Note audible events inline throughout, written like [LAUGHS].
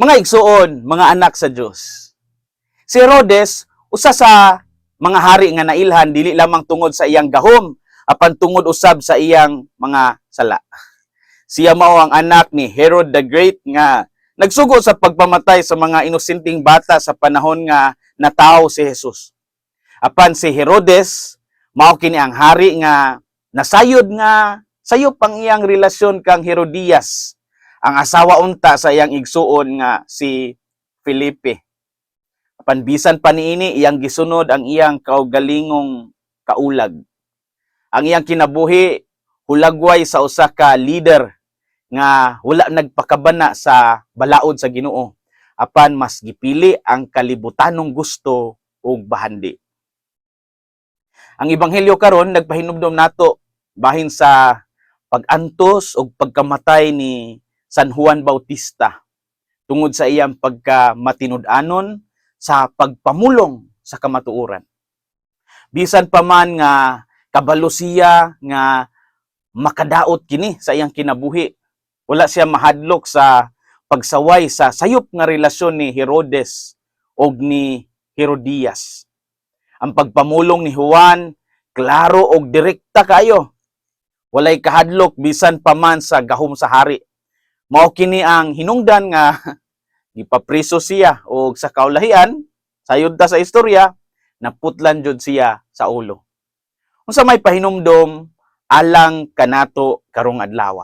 Mga igsuon, mga anak sa Dios. Si Herodes usa sa mga hari nga nailhan dili lamang tungod sa iyang gahom apan tungod usab sa iyang mga sala. Siya mao ang anak ni Herod the Great nga nagsugo sa pagpamatay sa mga inosenteng bata sa panahon nga natawo si Jesus. Apan si Herodes mao kini ang hari nga nasayod nga sayop ang iyang relasyon kang Herodias ang asawa unta sa iyang igsuon nga si Felipe. Apan bisan pa niini iyang gisunod ang iyang kaugalingong kaulag. Ang iyang kinabuhi hulagway sa usa ka leader nga wala nagpakabana sa balaod sa Ginoo apan mas gipili ang kalibutanong gusto ug bahandi. Ang ebanghelyo karon nagpahinumdom nato bahin sa pag-antos ug pagkamatay ni San Juan Bautista tungod sa iyang pagkamatinud-anon sa pagpamulong sa kamatuoran. Bisan pa man nga kabalo siya nga makadaot kini sa iyang kinabuhi. Wala siya mahadlok sa pagsaway sa sayop nga relasyon ni Herodes og ni Herodias. Ang pagpamulong ni Juan klaro og direkta kayo. Walay kahadlok bisan pa man sa gahom sa hari. Mao kini ang hinungdan nga [LAUGHS] gipapriso siya og sa kaulahian sayod ta sa istorya naputlan jud siya sa ulo. Unsa may pahinumdom alang kanato karong adlaw.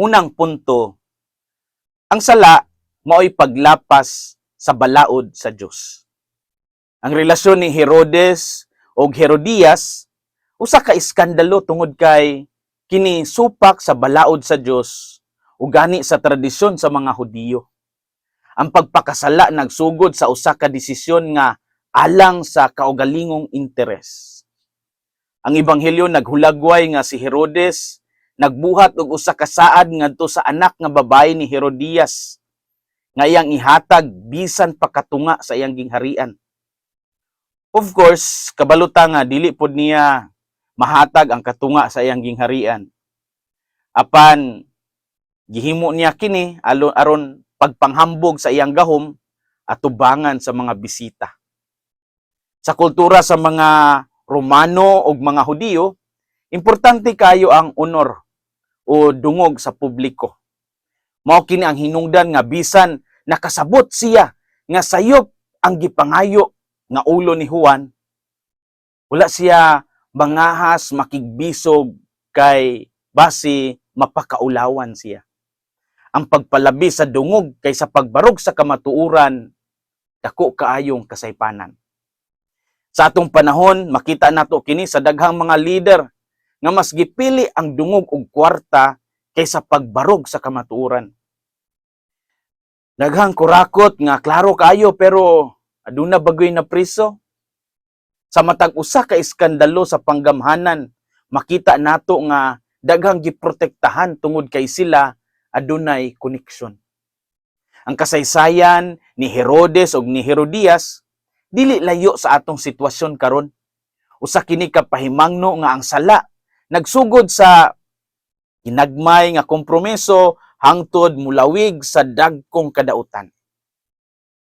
Unang punto, ang sala mao'y paglapas sa balaod sa Dios. Ang relasyon ni Herodes o Herodias usa ka iskandalo tungod kay kini supak sa balaod sa Dios ug gani sa tradisyon sa mga Hudiyo. Ang pagpakasala nagsugod sa usa ka desisyon nga alang sa kaugalingong interes. Ang ebanghelyo naghulagway nga si Herodes nagbuhat og usa ka saad ngadto sa anak nga babae ni Herodias nga iyang ihatag bisan pakatunga sa iyang gingharian. Of course, kabaluta nga dili pod niya mahatag ang katunga sa iyang gingharian. Apan gihimo niya kini aron pagpanghambog sa iyang gahom at tubangan sa mga bisita. Sa kultura sa mga Romano ug mga Hudiyo, importante kayo ang honor o dungog sa publiko. Mao kini ang hinungdan nga bisan nakasabot siya nga sayop ang gipangayo nga ulo ni Juan, wala siya mangahas makigbisog kay basi mapakaulawan siya. Ang pagpalabi sa dungog kay sa pagbarog sa kamatuuran, dako kaayong kasaypanan. Sa atong panahon, makita nato kini sa daghang mga leader nga mas gipili ang dungog ug kwarta kaysa pagbarog sa kamatuuran. Daghang kurakot nga klaro kayo pero aduna bagoy na priso. Sa matag usa ka iskandalo sa panggamhanan, makita nato nga daghang giprotektahan tungod kay sila adunay koneksyon. Ang kasaysayan ni Herodes ug ni Herodias dili layo sa atong sitwasyon karon. Usa kini ka pahimangno nga ang sala nagsugod sa hinagmay nga kompromiso hangtod mulawig sa dagkong kadautan.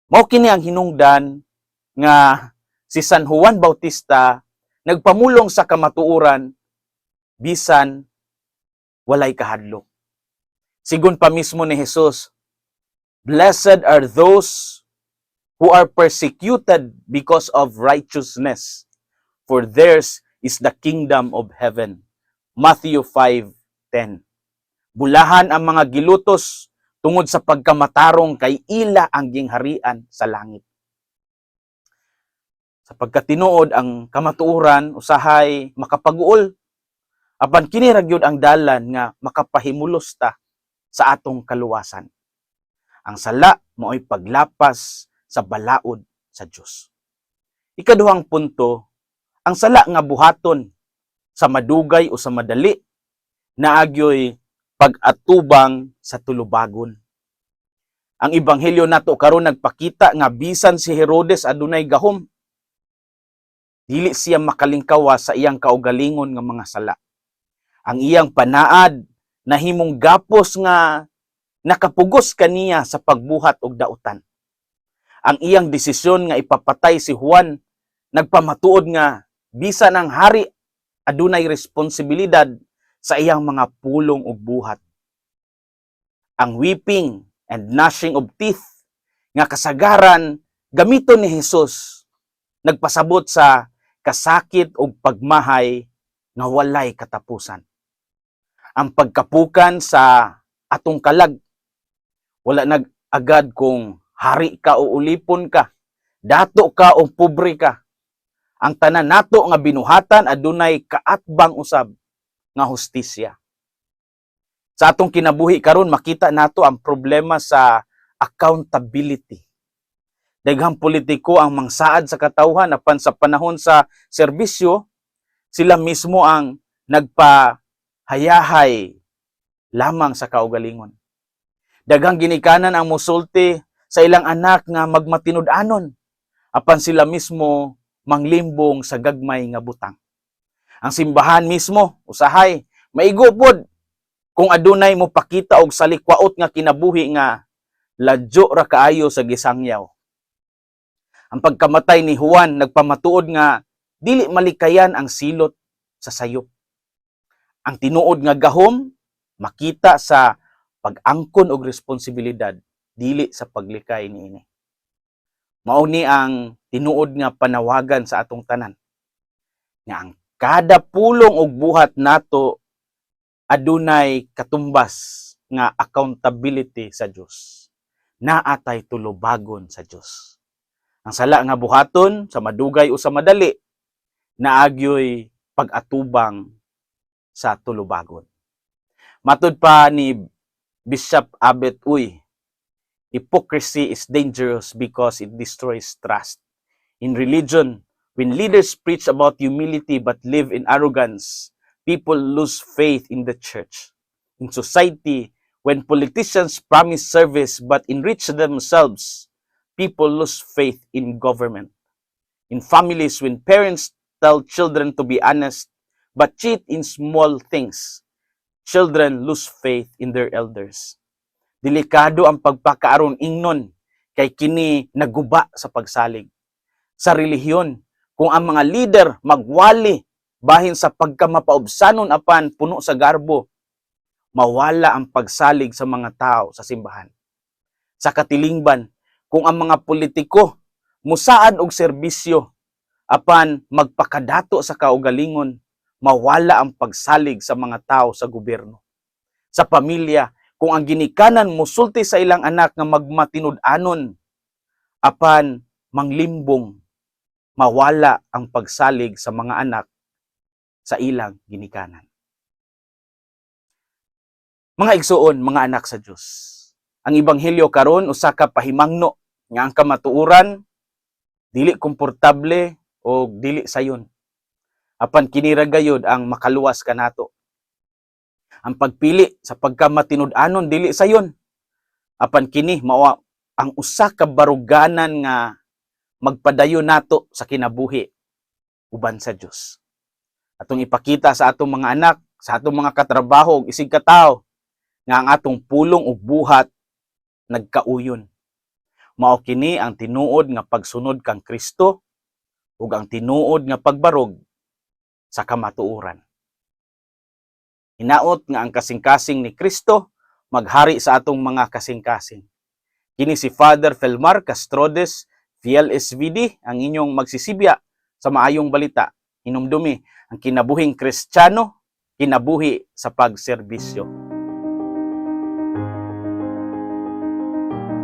Mao kini ang hinungdan nga si San Juan Bautista nagpamulong sa kamatuoran bisan walay kahadlok. Sigon pa mismo ni Jesus, Blessed are those who are persecuted because of righteousness, for theirs is the kingdom of heaven. Matthew 5:10. Bulahan ang mga gilutos tungod sa pagkamatarong kay ila ang gingharian sa langit. Sa pagkatinuod ang kamatuoran usahay makapaguol apan kini ra gyud ang dalan nga makapahimulos ta sa atong kaluwasan. Ang sala mao'y paglapas sa balaod sa Dios. Ikaduhang punto, ang sala nga buhaton sa madugay o sa madali naagyoy pag-atubang sa tulubagon. Ang ebanghelyo nato karon nagpakita nga bisan si Herodes adunay gahom dili siya makalingkawa sa iyang kaugalingon nga mga sala. Ang iyang panaad nahimong gapos nga nakapugos kaniya sa pagbuhat og dautan. Ang iyang desisyon nga ipapatay si Juan nagpamatuod nga bisan ang hari adunay responsibilidad sa iyang mga pulong ug buhat. Ang weeping and gnashing of teeth nga kasagaran gamiton ni Hesus nagpasabot sa kasakit ug pagmahay nga walay katapusan. Ang pagkapukan sa atong kalag wala nag-agad kung hari ka o ulipon ka, dato ka o pobre ka. Ang tanan nato nga binuhatan adunay kaatbang usab nga hustisya. Sa atong kinabuhi karon makita nato ang problema sa accountability. Daghang politiko ang mangsaad sa katawhan apan sa panahon sa serbisyo sila mismo ang nagpahayahay lamang sa kaugalingon. Daghang ginikanan ang musulti sa ilang anak nga magmatinud-anon apan sila mismo manglimbong sa gagmay nga butang. Ang simbahan mismo usahay maigo pod kung adunay mo pakita og salikwaot nga kinabuhi nga ladyo ra kaayo sa gisangyaw. Ang pagkamatay ni Juan nagpamatuod nga dili malikayan ang silot sa sayop. Ang tinuod nga gahom makita sa pag-angkon og responsibilidad dili sa paglikay niini. Mao ni ang tinuod nga panawagan sa atong tanan nga ang kada pulong ug buhat nato adunay katumbas nga accountability sa Dios. Naatay tulubagon sa Dios. Ang sala nga buhaton sa madugay o sa madali naagyoy pag-atubang sa tulubagon. Matud pa ni Bishop Abet Uy, hypocrisy is dangerous because it destroys trust. In religion, when leaders preach about humility but live in arrogance, people lose faith in the church. In society, when politicians promise service but enrich themselves, people lose faith in government. In families, when parents tell children to be honest but cheat in small things, children lose faith in their elders. Delikado ang pagpakaaron ingnon kay kini naguba sa pagsalig. Sa relihiyon, kung ang mga leader magwali bahin sa pagkamapaubsanon apan puno sa garbo, mawala ang pagsalig sa mga tao sa simbahan. Sa katilingban, kung ang mga politiko musaan og serbisyo apan magpakadato sa kaugalingon, mawala ang pagsalig sa mga tao sa gobyerno. Sa pamilya, kung ang ginikanan musulti sa ilang anak nga magmatinud-anon apan manglimbong, mawala ang pagsalig sa mga anak sa ilang ginikanan. Mga igsuon, mga anak sa Dios. Ang ebanghelyo karon usa ka pahimangno nga ang kamatuoran dili komportable o dili sayon. Apan kini ra gayud ang makaluwas kanato. Ang pagpili sa pagkamatinud-anon dili sayon. Apan kini mao ang usa ka baruganan nga magpadayon nato sa kinabuhi uban sa Dios. Atong ipakita sa atong mga anak, sa atong mga katrabaho ug isig katawo nga ang atong pulong ug buhat nagkauyon. Mao kini ang tinuod nga pagsunod kang Kristo ug ang tinuod nga pagbarog sa kamatuoran. Hinaot nga ang kasing-kasing ni Kristo maghari sa atong mga kasing-kasing. Kini si Father Felmar Castrodes, VLSVD, ang inyong magsisibya sa maayong balita. Hinumdumi ang kinabuhing Kristiyano, kinabuhi sa pagserbisyo.